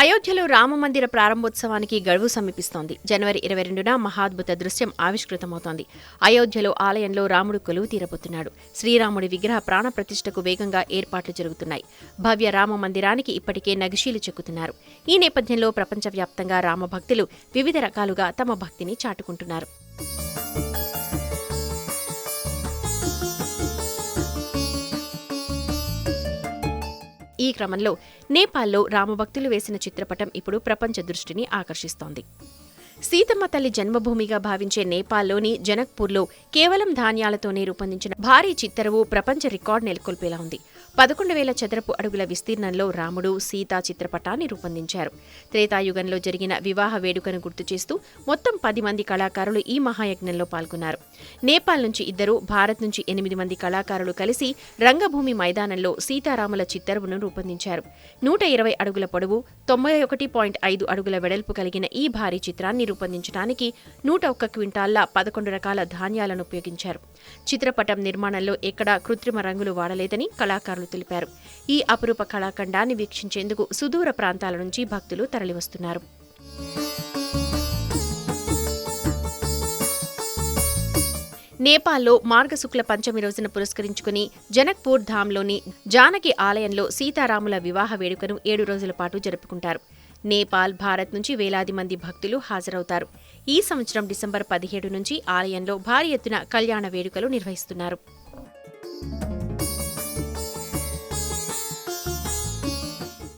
అయోధ్యలో రామమందిర ప్రారంభోత్సవానికి గడువు సమీపిస్తోంది. జనవరి ఇరవై రెండున మహాద్భుత దృశ్యం ఆవిష్కృతమవుతోంది. అయోధ్యలో ఆలయంలో రాముడు కొలువు తీరబోతున్నాడు. శ్రీరాముడి విగ్రహ ప్రాణ ప్రతిష్టకు వేగంగా ఏర్పాట్లు జరుగుతున్నాయి. భవ్య రామ మందిరానికి ఇప్పటికే నగిషీలు చెక్కుతున్నారు. ఈ నేపథ్యంలో ప్రపంచవ్యాప్తంగా రామభక్తులు వివిధ రకాలుగా తమ భక్తిని చాటుకుంటున్నారు. ఈ క్రమంలో నేపాల్లో రామభక్తులు వేసిన చిత్రపటం ఇప్పుడు ప్రపంచ దృష్టిని ఆకర్షిస్తోంది. సీతమ్మ తల్లి జన్మభూమిగా భావించే నేపాల్లోని జనక్పూర్లో కేవలం ధాన్యాలతోనే రూపొందించిన భారీ చిత్తరువు ప్రపంచ రికార్డు నెలకొల్పేలా ఉంది. పదకొండు వేల చదరపు అడుగుల విస్తీర్ణంలో రాముడు సీత చిత్రపటాన్ని రూపొందించారు. త్రేతాయుగంలో జరిగిన వివాహ వేడుకను గుర్తు చేస్తూ మొత్తం పది మంది కళాకారులు ఈ మహాయజ్ఞంలో పాల్గొన్నారు. నేపాల్ నుంచి ఇద్దరు భారత్ నుంచి ఎనిమిది మంది కళాకారులు కలిసి రంగభూమి మైదానంలో సీతారాముల చిత్తరువును రూపొందించారు. నూట ఇరవై అడుగుల పొడవు తొంభై ఒకటి పాయింట్ ఐదు అడుగుల వెడల్పు కలిగిన ఈ భారీ చిత్రాన్ని రూపొందించడానికి నూట ఒక్క క్వింటాల్లా పదకొండు రకాల ధాన్యాలను ఉపయోగించారు. చిత్రపటం నిర్మాణంలో ఎక్కడా కృత్రిమ రంగులు వాడలేదని కళాకారులు తెలిపారు. ఈ అపురూప కళాఖండాన్ని వీక్షించేందుకు సుదూర ప్రాంతాల నుంచి భక్తులు తరలివస్తున్నారు. నేపాల్లో మార్గశుక్ల పంచమి రోజున పురస్కరించుకుని జనక్పూర్ ధామ్లోని జానకి ఆలయంలో సీతారాముల వివాహ వేడుకను ఏడు రోజుల పాటు జరుపుకుంటారు. నేపాల్ భారత్ నుంచి వేలాది మంది భక్తులు హాజరవుతారు. ఈ సంవత్సరం డిసెంబర్ పదిహేడు నుంచి ఆలయంలో భారీ ఎత్తున కళ్యాణ వేడుకలు నిర్వహిస్తున్నారు.